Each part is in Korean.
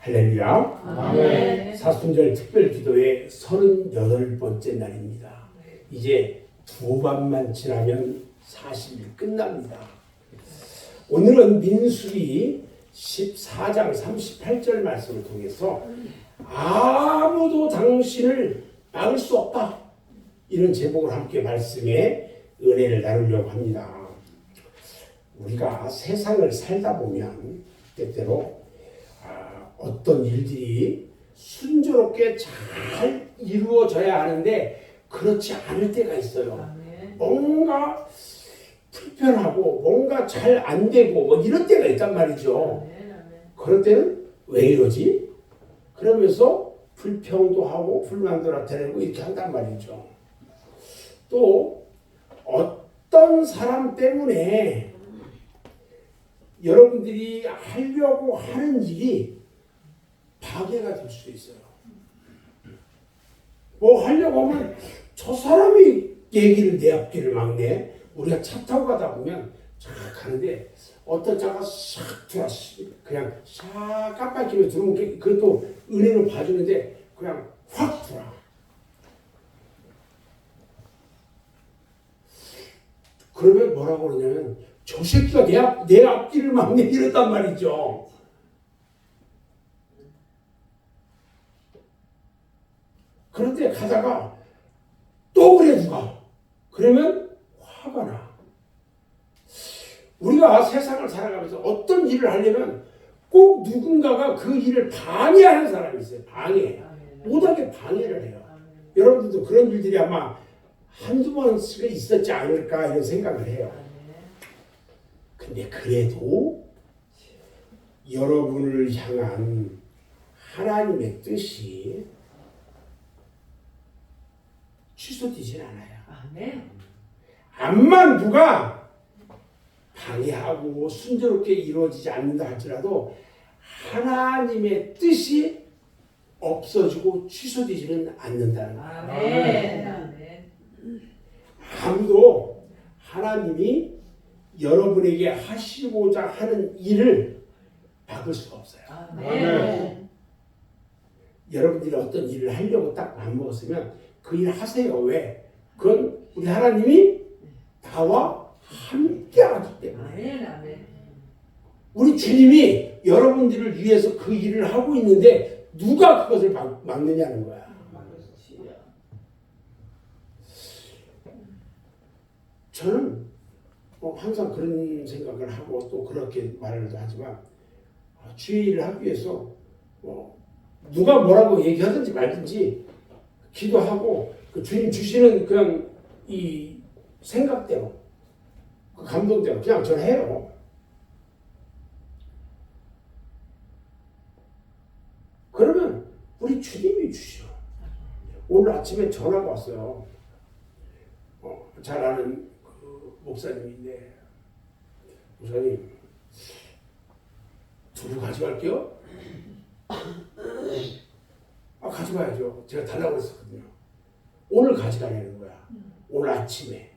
할렐루야. 아멘. 사순절 특별 기도의 38번째 날입니다. 이제 두 밤만 지나면 40일 끝납니다. 오늘은 민수기 14장 38절 말씀을 통해서 아무도 당신을 막을 수 없다. 이런 제목을 함께 말씀에 은혜를 나누려고 합니다. 우리가 세상을 살다 보면 때때로 아, 어떤 일들이 순조롭게 잘 이루어져야 하는데 그렇지 않을 때가 있어요. 아멘. 뭔가 불편하고 뭔가 잘 안 되고 뭐 이런 때가 있단 말이죠. 아멘. 아멘. 그럴 때는 왜 이러지? 그러면서 불평도 하고 불만도 나타내고 이렇게 한단 말이죠. 또 어떤 사람 때문에 여러분들이 하려고 하는 일이 방해가 될 수 있어요. 뭐 하려고 하면 저 사람이 얘기를 내 앞길을 막네. 우리가 차 타고 가다 보면 쫙 가는데 어떤 차가 싹 들어와 그냥 싹 깜빡이면 들어오면 그- 그것도 은혜로 봐주는데 그냥 확 들어와. 그러면 뭐라고 그러냐면 저 새끼가 내, 앞, 내 앞길을 막네 이랬단 말이죠. 그런데 가다가 또 그래 누가 그러면 화가 나. 우리가 세상을 살아가면서 어떤 일을 하려면 꼭 누군가가 그 일을 방해하는 사람이 있어요. 방해. 못하게 방해를 해요. 아멘. 여러분들도 그런 일들이 아마 한두 번씩 있었지 않을까 이런 생각을 해요. 근데 그래도 여러분을 향한 하나님의 뜻이 취소되질 않아요. 아멘. 암만 누가 방해하고 순조롭게 이루어지지 않는다 할지라도 하나님의 뜻이 없어지고 취소되지는 않는다는 거예요. 아멘. 아멘. 아무도 하나님이 여러분에게 하시고자 하는 일을 막을 수가 없어요. 아멘. 여러분들이 어떤 일을 하려고 딱 마음먹었으면 그 일 하세요. 왜? 그건 우리 하나님이 나와 함께 하기 때문에. 우리 주님이 여러분들을 위해서 그 일을 하고 있는데 누가 그것을 막, 막느냐는 거야. 저는 뭐 항상 그런 생각을 하고 또 그렇게 말을 하지만 아, 주의 일을 하기 위해서 뭐 누가 뭐라고 얘기하든지 말든지 기도하고 그 주님 주시는 그냥 이 생각대로 그 감동대로 그냥 저는 해요. 그러면 우리 주님이 주셔. 오늘 아침에 전화가 왔어요. 어, 잘 아는 그 목사님인데 목사님 두부 가져갈게요. 아 가져가야죠. 제가 달라고 했었거든요. 오늘 가져가려는 거야. 오늘 아침에.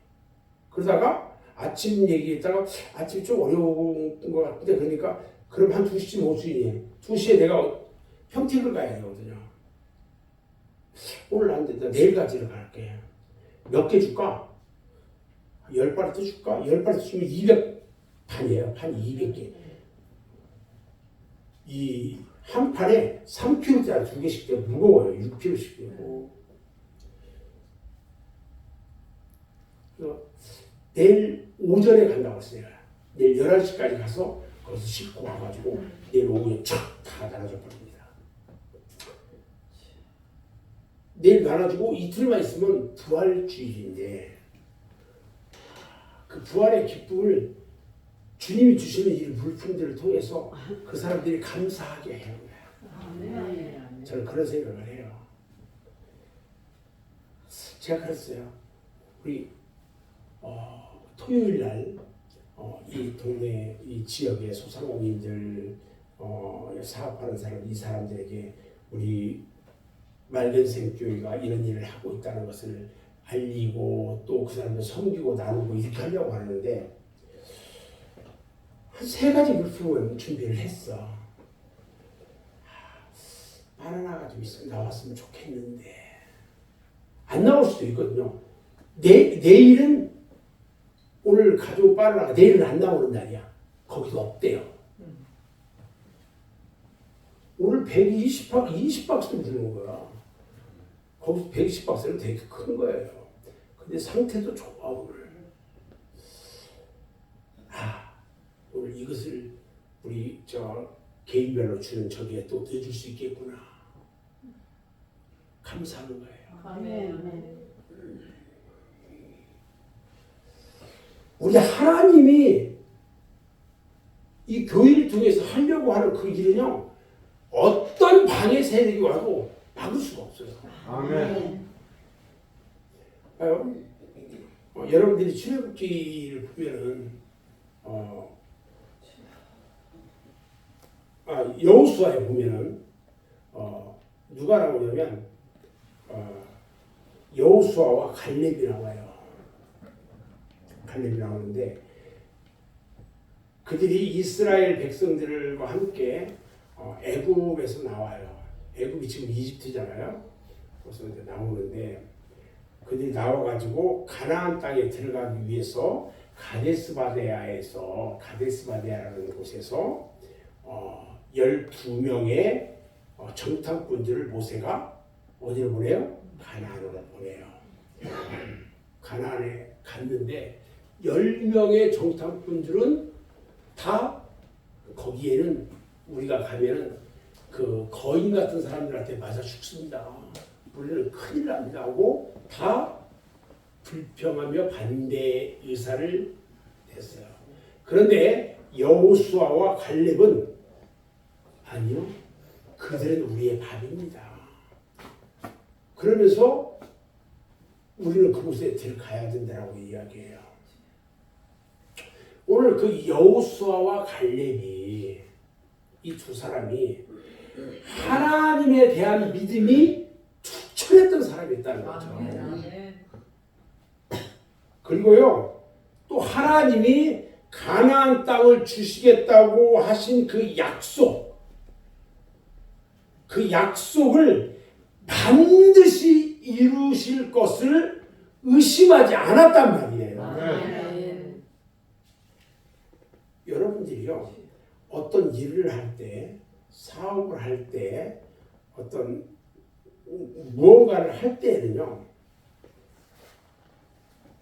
그러다가 아침 얘기했다가 아침 좀 어려운 것 같은데 그러니까 그럼 한 2시쯤 올 수 있니? 2시에 내가 평택을 가야 되거든요. 오늘 안 된다. 내일 가지러 갈게. 몇 개 줄까? 열 바리트 줄까? 열 바리트 주면 200 판이에요. 판 200개. 이 한 판에 3kg짜리 두 개씩 돼 무거워요. 6kg씩 되고. 그래서 내일 오전에 간다고 했어요. 내일 11시까지 가서 거기서 싣고 와가지고 내일 오후에 촥다 나눠줘 버립니다. 내일 나눠주고 이틀만 있으면 부활주일인데 그 부활의 기쁨을 주님이 주시는 이 물품들을 통해서 그 사람들이 감사하게 해요. 아멘. 저는 그런 생각을 해요. 제가 그랬어요. 우리 어, 토요일 날, 어, 이 동네, 이 지역의 소상공인들, 어, 사업하는 사람, 이 사람들에게 우리 맑은 생교회가 이런 일을 하고 있다는 것을 알리고 또 그 사람들 섬기고 나누고 이렇게 하려고 하는데 한 세 가지 물품을 준비를 했어. 좀 있으면 나왔으면 좋겠는데 안 나올 수도 있거든요. 내 내일은 오늘 가지고 빨아라 내일은 안 나오는 날이야. 거기도 없대요. 오늘 120박 20박스를 드는 거야. 거기서 120박스는 되게 큰 거예요. 근데 상태도 좋아 오늘. 아 오늘 이것을 우리 저 개인별로 주는 저기에 또 넣어줄 수 있겠구나. 감사하는 거예요. 아멘. 우리 하나님이 이 교회를 통해서 하려고 하는 그 일은요 어떤 방해 세력이 와도 막을 수가 없어요. 아멘. 봐요. 어, 여러분들이 출애굽기를 보면은 어, 아, 여호수아에 보면은 어, 누가 나오냐면 어, 여호수아와 갈렙이 나와요. 갈렙이 나오는데 그들이 이스라엘 백성들과 함께 어, 애굽에서 나와요. 애굽이 지금 이집트잖아요. 그래서 이제 나오는데 그들이 나와가지고 가나안 땅에 들어가기 위해서 가데스바데아에서 가데스바데아라는 곳에서 어, 12명의 어, 정탐꾼들을 모세가 어디로 보내요? 가나안으로 보내요. 가나안에 갔는데 10명의 정탐꾼들은 다 거기에는 우리가 가면은 그 거인 같은 사람들한테 맞아 죽습니다. 우리는 큰일 납니다 하고 다 불평하며 반대 의사를 냈어요. 그런데 여호수아와 갈렙은 아니요. 그들은 우리의 밥입니다. 그러면서 우리는 그곳에 들어가야 된다라고 이야기해요. 오늘 그 여호수아와 갈렙이 이 두 사람이 하나님에 대한 믿음이 투철했던 사람이었다는 거죠. 아멘. 아멘. 그리고요 또 하나님이 가나안 땅을 주시겠다고 하신 그 약속 그 약속을 반드시 이루실 것을 의심하지 않았단 말이에요. 아멘. 여러분들이요 어떤 일을 할 때 사업을 할 때 어떤 무언가를 할 때에는요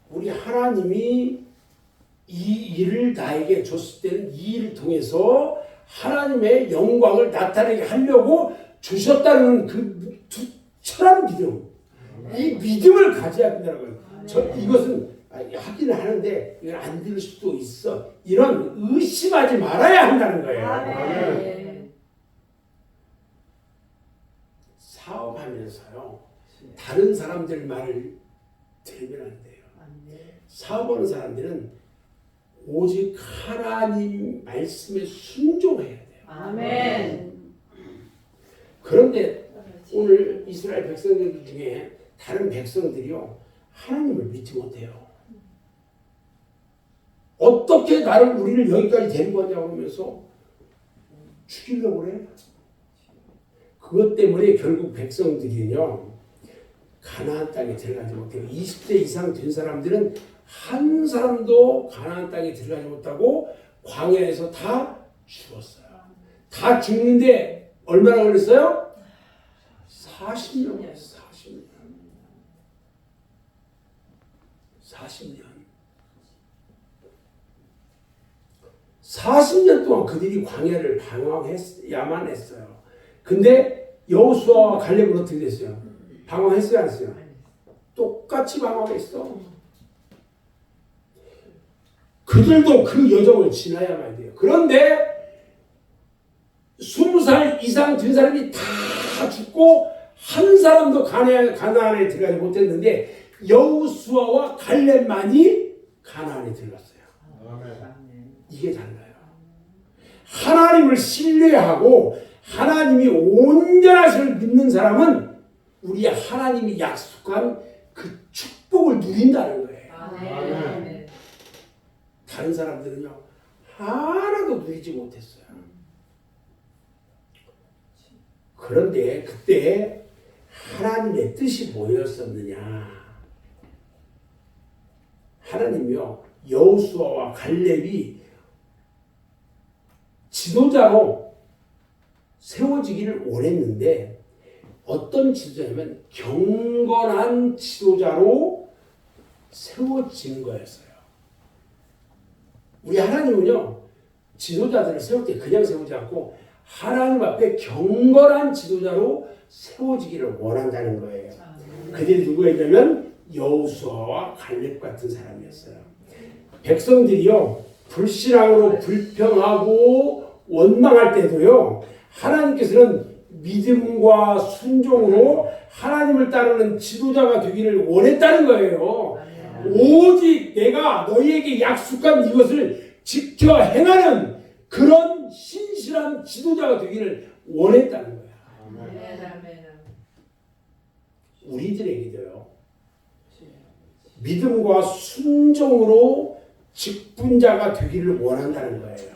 우리 하나님이 이 일을 나에게 줬을 때는 이 일을 통해서 하나님의 영광을 나타내게 하려고 주셨다는 그 두- 철한 믿음 이 믿음을 가져야 된다는 거예요. 저 이것은 아, 하기는 하는데 이건 안 될 수도 있어. 이런 의심하지 말아야 한다는 거예요. 아멘. 사업하면서요. 다른 사람들 말을 들으면 안 돼요. 아멘. 사업하는 사람들은 오직 하나님 말씀에 순종해야 돼요. 아멘. 그런데 오늘 이스라엘 백성들 중에 다른 백성들이요 하나님을 믿지 못해요. 어떻게 나를 우리를 여기까지 데리고 왔냐고 그러면서 죽이려고 그래. 그것 때문에 결국 백성들이요 가나안 땅에 들어가지 못해요. 20대 이상 된 사람들은 한 사람도 가나안 땅에 들어가지 못하고 광야에서 다 죽었어요. 다 죽는데 얼마나 걸렸어요? 40년. 40년. 40년. 40년 동안 그들이 광야를 방황했야만 했어요. 근데 여호수아와 갈렙은 어떻게 됐어요? 방황했어요, 안 했어요? 똑같이 방황했어. 그들도 그 여정을 지나야만 돼요. 그런데 스무 살 이상 된 사람이 다 죽고 한 사람도 가나안, 가나안에 들어가지 못했는데 여우수아와 갈렙만이 가나안에 들어갔어요. 이게 달라요. 하나님을 신뢰하고 하나님이 온전하심을 믿는 사람은 우리 하나님이 약속한 그 축복을 누린다는 거예요. 아멘. 다른 사람들은요 하나도 누리지 못했어요. 그런데 그때 하나님의 뜻이 뭐였었느냐? 하나님이요 여호수아와 갈렙이 지도자로 세워지기를 원했는데 어떤 지도자냐면 경건한 지도자로 세워진 거였어요. 우리 하나님은요 지도자들을 세울 때 그냥 세우지 않고 하나님 앞에 경건한 지도자로 세워지기를 원한다는 거예요. 그들이 누구였냐면 여호수아와 갈렙 같은 사람이었어요. 백성들이요 불신앙으로 불평하고 원망할 때도요 하나님께서는 믿음과 순종으로 하나님을 따르는 지도자가 되기를 원했다는 거예요. 오직 내가 너희에게 약속한 이것을 지켜 행하는 그런 신실한 지도자가 되기를 원했다는 거야. 우리들에게도요. 믿음과 순종으로 직분자가 되기를 원한다는 거예요.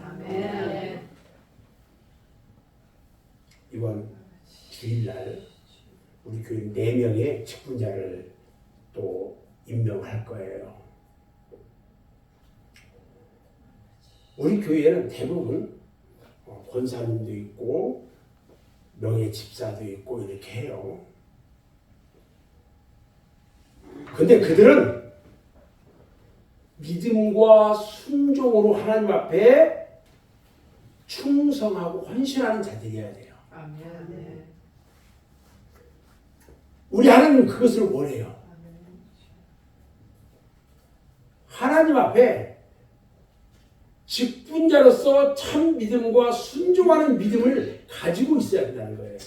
이번 주일날 우리 교회 네 명의 직분자를 또 임명할 거예요. 우리 교회는 대부분 어, 권사님도 있고 명예 집사도 있고 이렇게 해요. 근데 그들은 믿음과 순종으로 하나님 앞에 충성하고 헌신하는 자들이어야 돼요. 우리 하나님은 그것을 원해요. 하나님 앞에 직분자로서 참 믿음과 순종하는 믿음을 가지고 있어야 된다는 거예요.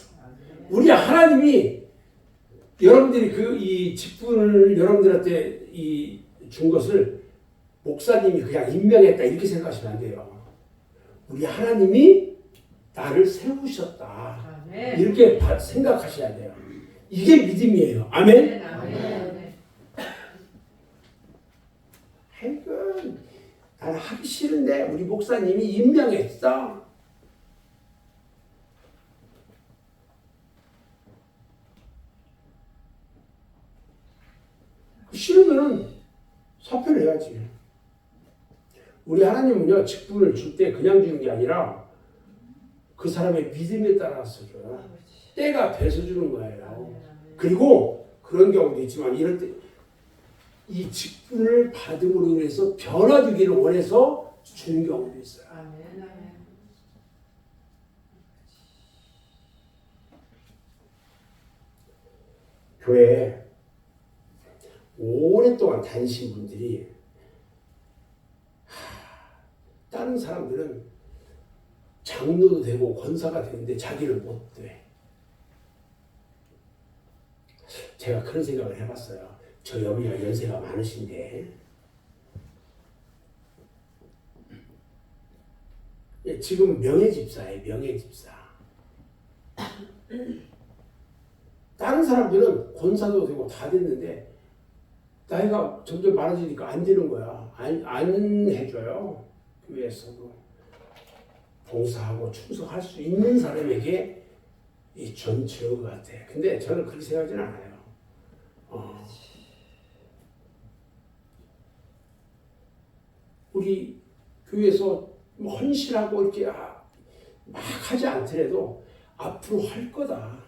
우리 하나님이 여러분들이 그 이 직분을 여러분들한테 이 준 것을 목사님이 그냥 임명했다 이렇게 생각하시면 안 돼요. 우리 하나님이 나를 세우셨다 이렇게 바- 생각하셔야 돼요. 이게 믿음이에요. 아멘. 하여튼 나는 하기 싫은데 우리 목사님이 임명했어. 싫으면은 사표를 해야지. 우리 하나님은요 직분을 줄 때 그냥 주는 게 아니라 그 사람의 믿음에 따라서 줘요. 때가 돼서 주는 거예요. 그리고 그런 경우도 있지만 이럴 때 이 직분을 받음으로 인해서 변화되기를 원해서 주는 경우도 있어요. 교회에 오랫동안 다니신 분들이 하, 다른 사람들은 장로도 되고 권사가 되는데 자기를 못 돼. 제가 그런 생각을 해봤어요. 저희 어머니가 연세가 많으신데 예, 지금 명예집사예요. 명예집사. 다른 사람들은 권사도 되고 다 됐는데 나이가 점점 많아지니까 안 되는 거야. 안, 안 해줘요. 교회에서도. 봉사하고 충성할 수 있는 사람에게 이 전체의 것 같아. 근데 저는 그렇게 생각하지는 않아요. 어. 우리 교회에서 뭐 헌신하고 이렇게 아- 막 하지 않더라도 앞으로 할 거다.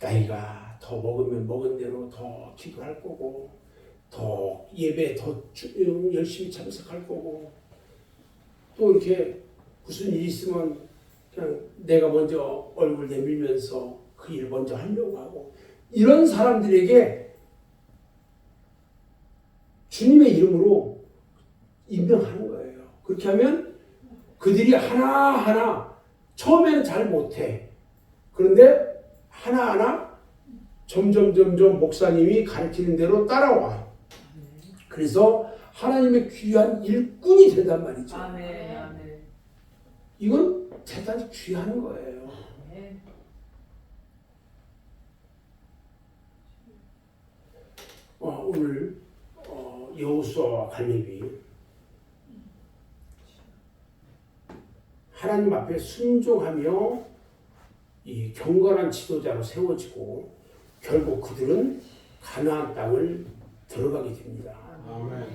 나이가 더 먹으면 먹은 대로 더 기도할 거고, 더 예배 더 주- 열심히 참석할 거고, 또 이렇게 무슨 일 있으면 그냥 내가 먼저 얼굴 내밀면서 그 일 먼저 하려고 하고, 이런 사람들에게 주님의 이름으로 임명하는 거예요. 그렇게 하면 그들이 하나하나 처음에는 잘 못해. 그런데 하나하나 점점 점점 목사님이 가르치는 대로 따라와. 그래서 하나님의 귀한 일꾼이 된단 말이죠. 이건 대단히 귀한 거예요. 어, 오늘 어, 여호수아와 갈렙이 하나님 앞에 순종하며 이 경건한 지도자로 세워지고 결국 그들은 가나안 땅을 들어가게 됩니다. 아멘.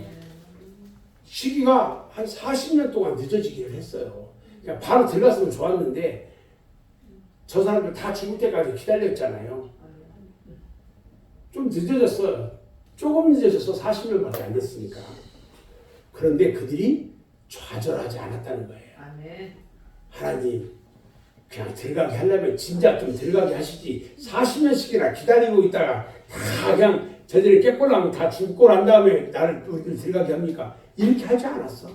시기가 한 40년 동안 늦어지기를 했어요. 그러니까 바로 들어갔으면 좋았는데 저 사람들 다 죽을 때까지 기다렸잖아요. 좀 늦어졌어요. 조금 늦어져서 40년밖에 안 됐으니까. 그런데 그들이 좌절하지 않았다는 거예요. 아멘. 하나님 그냥 들어가게 하려면 진작 좀 들어가게 하시지 40년씩이나 기다리고 있다가 다 그냥 저들이 깨꼴나면 다 죽고 난 다음에 나를 우리를 들어가게 합니까? 이렇게 하지 않았어.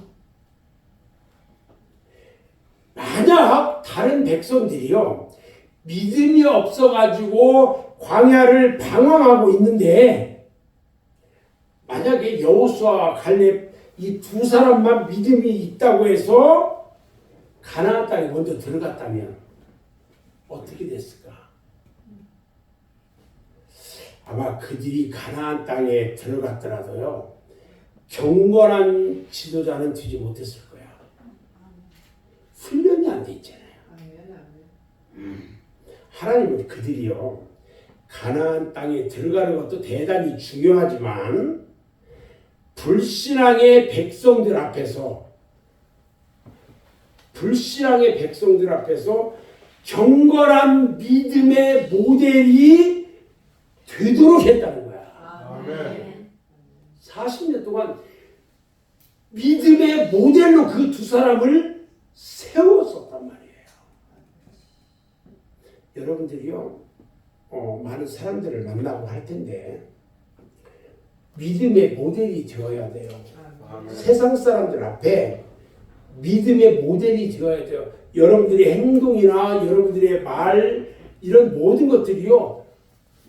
만약 다른 백성들이요 믿음이 없어가지고 광야를 방황하고 있는데 만약에 여호수아와 갈렙 이 두 사람만 믿음이 있다고 해서 가나안 땅에 먼저 들어갔다면 어떻게 됐을까? 아마 그들이 가나안 땅에 들어갔더라도요 경건한 지도자는 되지 못했을 거야. 훈련이 안 돼 있잖아요. 아멘. 아멘. 하나님은 그들이요 가나안 땅에 들어가는 것도 대단히 중요하지만 불신앙의 백성들 앞에서 불신앙의 백성들 앞에서 경건한 믿음의 모델이 되도록 했다는 거야. 아멘. 40년 동안 믿음의 모델로 그 두 사람을 세웠었단 말이에요. 여러분들이요, 어, 많은 사람들을 만나고 할 텐데, 믿음의 모델이 되어야 돼요. 아멘. 세상 사람들 앞에 믿음의 모델이 되어야 돼요. 여러분들의 행동이나 여러분들의 말, 이런 모든 것들이요,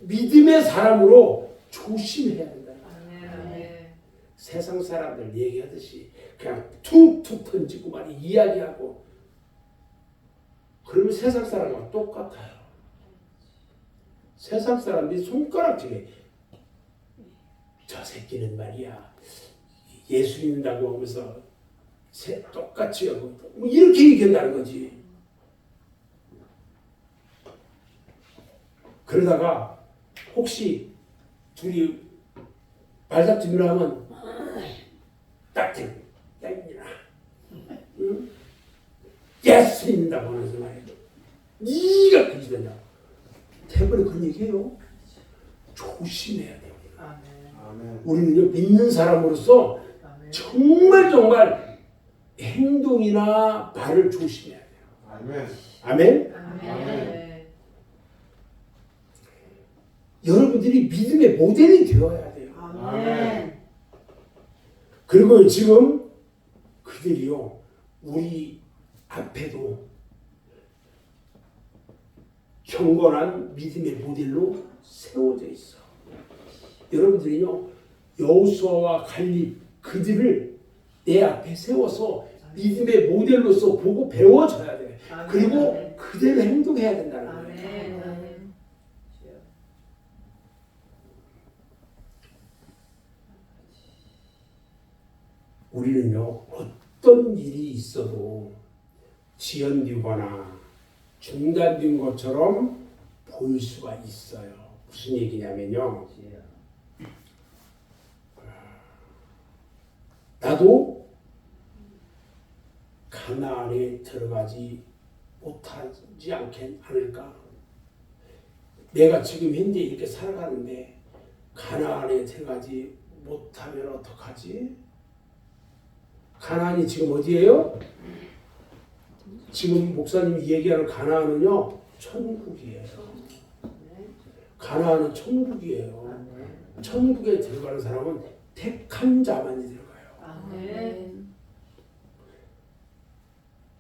믿음의 사람으로 조심해야 된다. 아멘. 아멘. 세상 사람들 얘기하듯이 그냥 툭툭 던지고 말이 이야기하고 그러면 세상 사람과 똑같아요. 세상 사람들이 손가락질해. 저 새끼는 말이야 예수 믿는다고 하면서 새- 똑같이 하고 뭐 이렇게 얘기한다는 거지. 그러다가 혹시 둘이 말다툼이라 하면 야 이년아 응? 예수 믿는다고 하면서 말이야 네가 그 집에냐 대부분 그런 얘기해요 조심해야. 아멘. 우리는 믿는 사람으로서 아멘. 정말 정말 행동이나 말을 조심해야 돼요 아멘. 아멘 아멘. 여러분들이 믿음의 모델이 되어야 돼요 아멘. 그리고 지금 그들이요 우리 앞에도 경건한 믿음의 모델로 세워져 있어. 여러분들이요 여호수아와 갈립 그들을 내 앞에 세워서 믿음의 모델로서 보고 배워줘야 돼. 아멘. 그리고 그대로 행동해야 된다는 거예요. 아멘. 아멘. 우리는요 어떤 일이 있어도 지연되거나 중단된 것처럼 보일 수가 있어요. 무슨 얘기냐면요. 나도 가나안에 들어가지 못하지 않겠 않을까? 내가 지금 현재 이렇게 살아가는데 가나 안에 들어가지 못하면 어떡하지? 가나안이 지금 어디예요? 지금 목사님이 얘기하는 가나안은요 천국이에요. 가나안은 천국이에요. 천국에 들어가는 사람은 택한 자만이 들어가요. 아멘.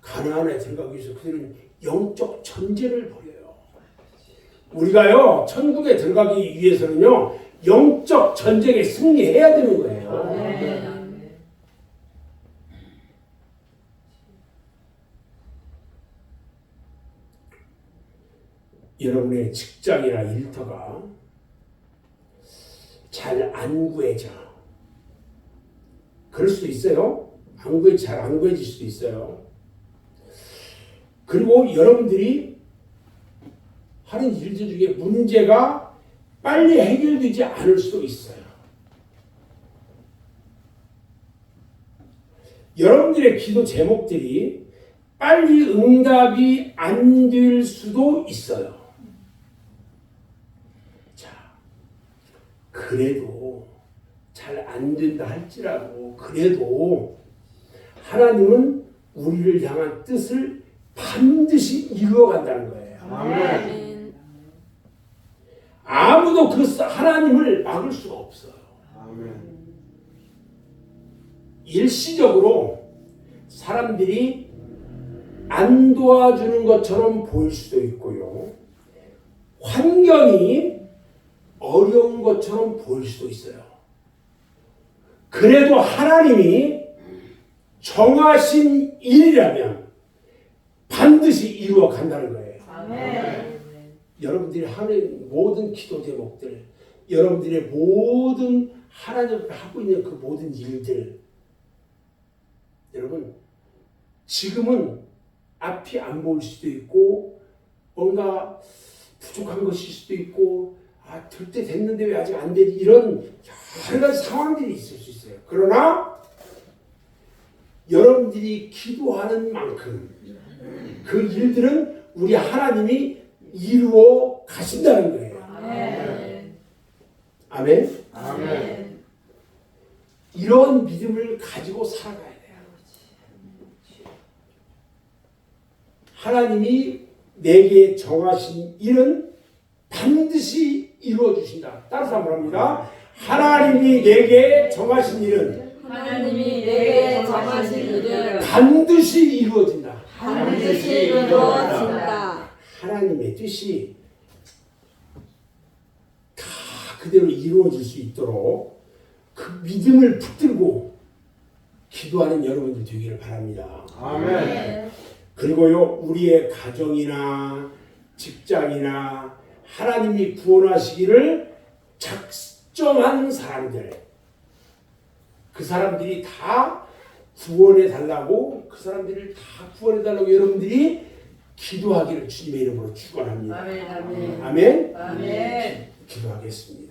가나안에 들어가기 위해서 그들은 영적 전제를 벌여요. 우리가요 천국에 들어가기 위해서는요 영적 전쟁에 승리해야 되는 거예요. 여러분의 직장이나 일터가 잘 안 구해져. 그럴 수도 있어요. 안 구해 잘 안 구해질 수도 있어요. 그리고 여러분들이 하는 일들 중에 문제가 빨리 해결되지 않을 수도 있어요. 여러분들의 기도 제목들이 빨리 응답이 안 될 수도 있어요. 자, 그래도 잘 안 된다 할지라도 그래도 하나님은 우리를 향한 뜻을 반드시 이루어 간다는 거예요. 아멘. 아무도 그 하나님을 막을 수가 없어요. 아멘. 일시적으로 사람들이 안 도와주는 것처럼 보일 수도 있고요. 환경이 어려운 것처럼 보일 수도 있어요. 그래도 하나님이 정하신 일이라면 반드시 이루어 간다는 거예요. 아멘. 여러분들이 하는 모든 기도 제목들, 여러분들의 모든 하나님 앞에 하고 있는 그 모든 일들, 여러분 지금은 앞이 안 보일 수도 있고 뭔가 부족한 것일 수도 있고 아 될 때 됐는데 왜 아직 안 되지 이런 여러 가지 상황들이 있을 수 있어요. 그러나 여러분들이 기도하는 만큼 그 일들은 우리 하나님이 이루어 가신다는 거예요. 아멘. 아멘. 아멘. 이런 믿음을 가지고 살아가야 돼요. 하나님이 내게 정하신 일은 반드시 이루어 주신다. 따라서 한번 합니다. 하나님이 내게 정하신 일은 하나님이 내게 정하신 일을 반드시 이루어진다. 반드시 이루어진다. 하나님의 뜻이 다 그대로 이루어질 수 있도록 그 믿음을 붙들고 기도하는 여러분들 되기를 바랍니다. 아멘. 그리고요, 우리의 가정이나 직장이나 하나님이 구원하시기를 작정한 사람들, 그 사람들이 다 구원해 달라고, 그 사람들을 다 구원해 달라고 여러분들이 기도하기를 주님의 이름으로 축원합니다. 아멘. 아멘. 아멘. 아멘. 기도하겠습니다.